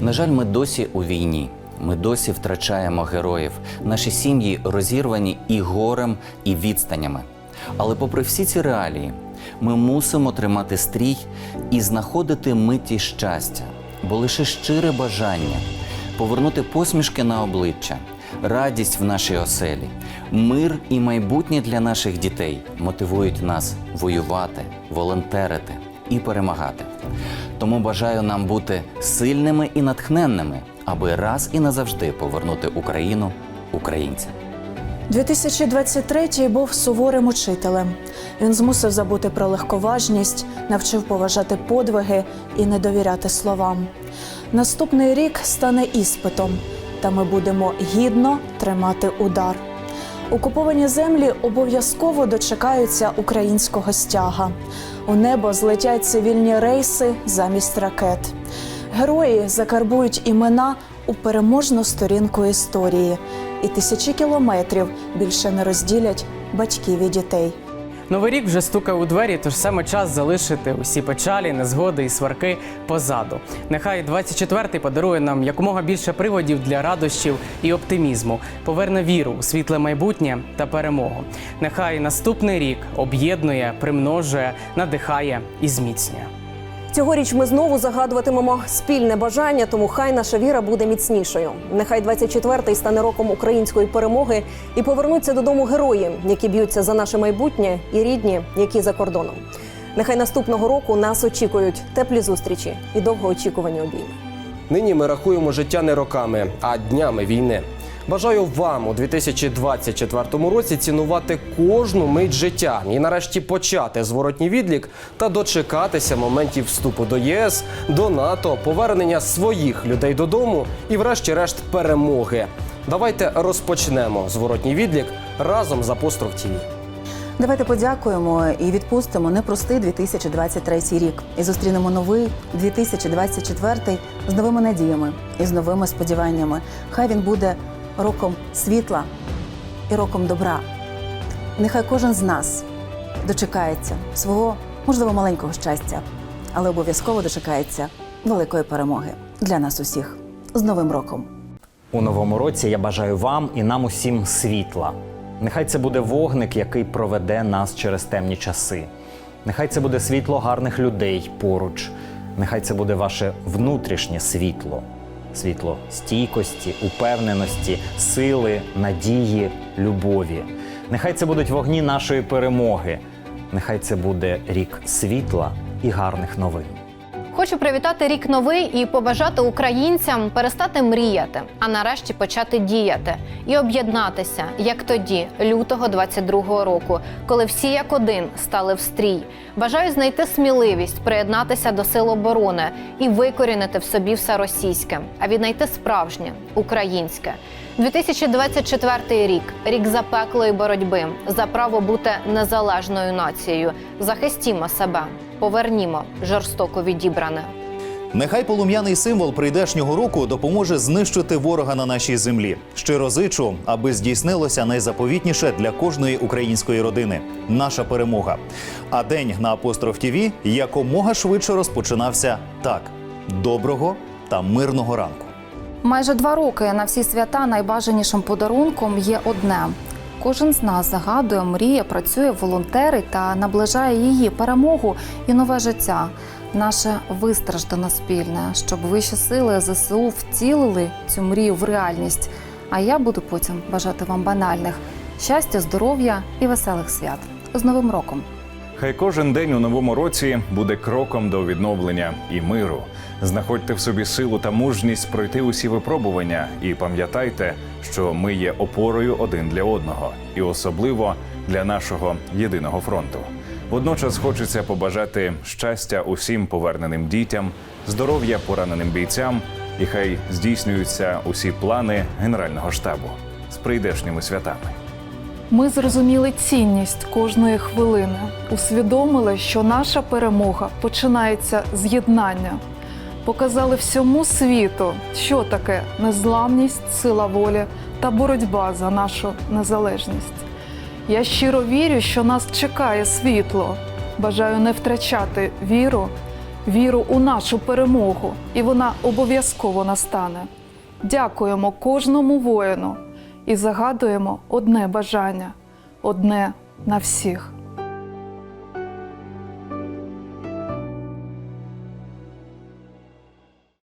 На жаль, ми досі у війні. Ми досі втрачаємо героїв. Наші сім'ї розірвані і горем, і відстанями. Але попри всі ці реалії, ми мусимо тримати стрій і знаходити миті щастя, бо лише щире бажання повернути посмішки на обличчя, радість в нашій оселі, мир і майбутнє для наших дітей мотивують нас воювати, волонтерити і перемагати. Тому бажаю нам бути сильними і натхненними, аби раз і назавжди повернути Україну українцям. 2023 був суворим учителем. Він змусив забути про легковажність, навчив поважати подвиги і не довіряти словам. Наступний рік стане іспитом, та ми будемо гідно тримати удар. Окуповані землі обов'язково дочекаються українського стяга. У небо злетять цивільні рейси замість ракет. Герої закарбують імена у переможну сторінку історії, і тисячі кілометрів більше не розділять батьків і дітей. Новий рік вже стукає у двері, тож саме час залишити усі печалі, незгоди і сварки позаду. Нехай 24-й подарує нам якомога більше приводів для радощів і оптимізму, поверне віру у світле майбутнє та перемогу. Нехай наступний рік об'єднує, примножує, надихає і зміцнює. Цьогоріч ми знову загадуватимемо спільне бажання, тому хай наша віра буде міцнішою. Нехай 24-й стане роком української перемоги і повернуться додому герої, які б'ються за наше майбутнє, і рідні, які за кордоном. Нехай наступного року нас очікують теплі зустрічі і довгоочікувані обійми. Нині ми рахуємо життя не роками, а днями війни. Бажаю вам у 2024 році цінувати кожну мить життя і нарешті почати зворотній відлік та дочекатися моментів вступу до ЄС, до НАТО, повернення своїх людей додому і, врешті-решт, перемоги. Давайте розпочнемо зворотній відлік разом з Апостроф ТІВІ. Давайте подякуємо і відпустимо непростий 2023 рік і зустрінемо новий 2024 з новими надіями і з новими сподіваннями. Хай він буде роком світла і роком добра. Нехай кожен з нас дочекається свого, можливо, маленького щастя, але обов'язково дочекається великої перемоги для нас усіх. З Новим роком! У новому році я бажаю вам і нам усім світла. Нехай це буде вогник, який проведе нас через темні часи. Нехай це буде світло гарних людей поруч. Нехай це буде ваше внутрішнє світло, світло стійкості, упевненості, сили, надії, любові. Нехай це будуть вогні нашої перемоги. Нехай це буде рік світла і гарних новин. Хочу привітати рік новий і побажати українцям перестати мріяти, а нарешті почати діяти і об'єднатися, як тоді, лютого 22-го року, коли всі як один стали в стрій. Бажаю знайти сміливість приєднатися до сил оборони і викорінити в собі все російське, а віднайти справжнє українське. 2024 рік рік запеклої боротьби за право бути незалежною нацією. Захистімо себе, повернімо жорстоко відібране. Нехай полум'яний символ прийдешнього року допоможе знищити ворога на нашій землі. Щиро зичу, аби здійснилося найзаповітніше для кожної української родини наша перемога. А день на апостроф ТІВІ якомога швидше розпочинався так: доброго та мирного ранку. Майже два роки на всі свята найбажанішим подарунком є одне. Кожен з нас загадує, мріє, працює, волонтерить та наближає її перемогу і нове життя. Наше вистраждане спільне, щоб вищі сили ЗСУ втілили цю мрію в реальність. А я буду потім бажати вам банальних щастя, здоров'я і веселих свят. З Новим роком! Хай кожен день у новому році буде кроком до відновлення і миру. Знаходьте в собі силу та мужність пройти усі випробування і пам'ятайте, що ми є опорою один для одного, і особливо для нашого єдиного фронту. Водночас хочеться побажати щастя усім поверненим дітям, здоров'я пораненим бійцям, і хай здійснюються усі плани Генерального штабу з прийдешніми святами. Ми зрозуміли цінність кожної хвилини, усвідомили, що наша перемога починається з єднання. Показали всьому світу, що таке незламність, сила волі та боротьба за нашу незалежність. Я щиро вірю, що нас чекає світло. Бажаю не втрачати віру віру у нашу перемогу, і вона обов'язково настане. Дякуємо кожному воїну і загадуємо одне бажання одне на всіх.